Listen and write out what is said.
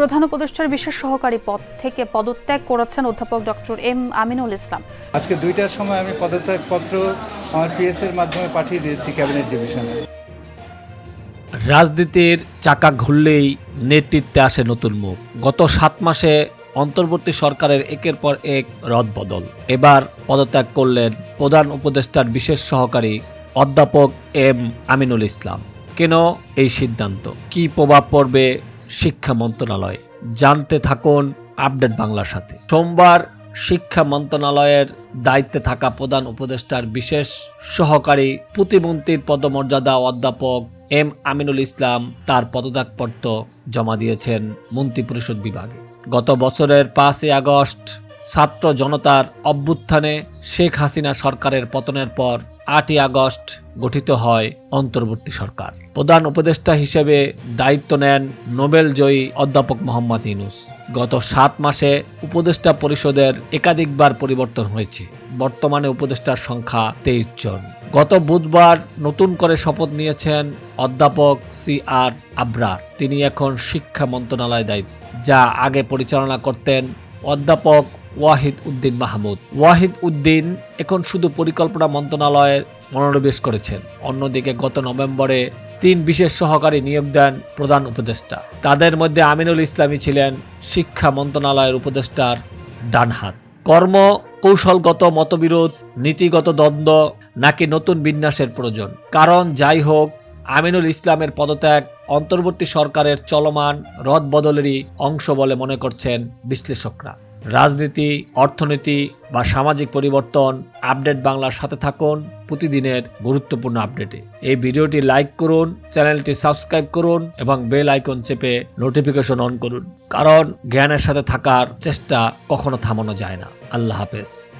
প্রধান উপদেষ্টার বিশেষ সহকারী পদ থেকে পদত্যাগ করেছেন অধ্যাপক ডক্টর এম আমিনুল ইসলাম। আজকে দুইটার সময় আমি পদত্যাগ পত্র আমার পিএস এর মাধ্যমে পাঠিয়ে দিয়েছি ক্যাবিনেট ডিভিশনে। রাজনীতির চাকা ঘুরলেই নেতৃত্বে আসে নতুন মুখ। গত সাত মাসে অন্তর্বর্তী সরকারের একের পর এক রদবদল এবার পদত্যাগ করলেন প্রধান উপদেষ্টার বিশেষ সহকারী অধ্যাপক এম আমিনুল ইসলাম। কেন এই সিদ্ধান্ত? কি প্রভাব পড়বে শিক্ষা মন্ত্রণালয়ে। জানতে থাকুন আপডেট বাংলার সাথে। সোমবার শিক্ষা মন্ত্রণালয়ের দায়িত্বে থাকা প্রধান উপদেষ্টার বিশেষ সহকারী প্রতিমন্ত্রীর পদমর্যাদা অধ্যাপক এম আমিনুল ইসলাম তার পদত্যাগপত্র জমা দিয়েছেন মন্ত্রিপরিষদ বিভাগে। গত বছরের পাঁচই আগস্ট ছাত্র জনতার অভ্যুত্থানে শেখ হাসিনা সরকারের পতনের পর আটই আগস্ট গঠিত হয় অন্তর্বর্তী সরকার। প্রধান উপদেষ্টা হিসেবে দায়িত্ব নেন নোবেল জয়ী অধ্যাপক মোহাম্মদ ইনুস গত সাত মাসে উপদেষ্টা পরিষদের একাধিকবার পরিবর্তন হয়েছে। বর্তমানে উপদেষ্টার সংখ্যা তেইশ জন। গত বুধবার নতুন করে শপথ নিয়েছেন অধ্যাপক সি আর আবরার। তিনি এখন শিক্ষা মন্ত্রণালয় দায়িত্ব। যা আগে পরিচালনা করতেন অধ্যাপক ওয়াহিদ উদ্দিন মাহমুদ। ওয়াহিদ উদ্দিন এখন শুধু পরিকল্পনা মন্ত্রণালয়ে মনোনিবেশ করেছেন। অন্যদিকে গত নভেম্বরে তিন বিশেষ সহকারী নিয়োগ দেন প্রধান উপদেষ্টা। তাদের মধ্যে আমিনুল ইসলামী ছিলেন শিক্ষা মন্ত্রণালয়ের উপদেষ্টার ডানহাত। কর্ম কৌশলগত মতবিরোধ, নীতিগত দ্বন্দ্ব নাকি নতুন বিন্যাসের প্রয়োজন? কারণ যাই হোক, আমিনুল ইসলামের পদত্যাগ অন্তর্বর্তী সরকারের চলমান রদ বদলেরই অংশ বলে মনে করছেন বিশ্লেষকরা। রাজনীতি, অর্থনীতি বা সামাজিক পরিবর্তন, আপডেট বাংলার সাথে থাকুন প্রতিদিনের গুরুত্বপূর্ণ আপডেটে। এই ভিডিওটি লাইক করুন, চ্যানেলটি সাবস্ক্রাইব করুন এবং বেল আইকন চেপে নোটিফিকেশন অন করুন। কারণ জ্ঞানের সাথে থাকার চেষ্টা কখনো থামানো যায় না। আল্লাহ হাফেজ।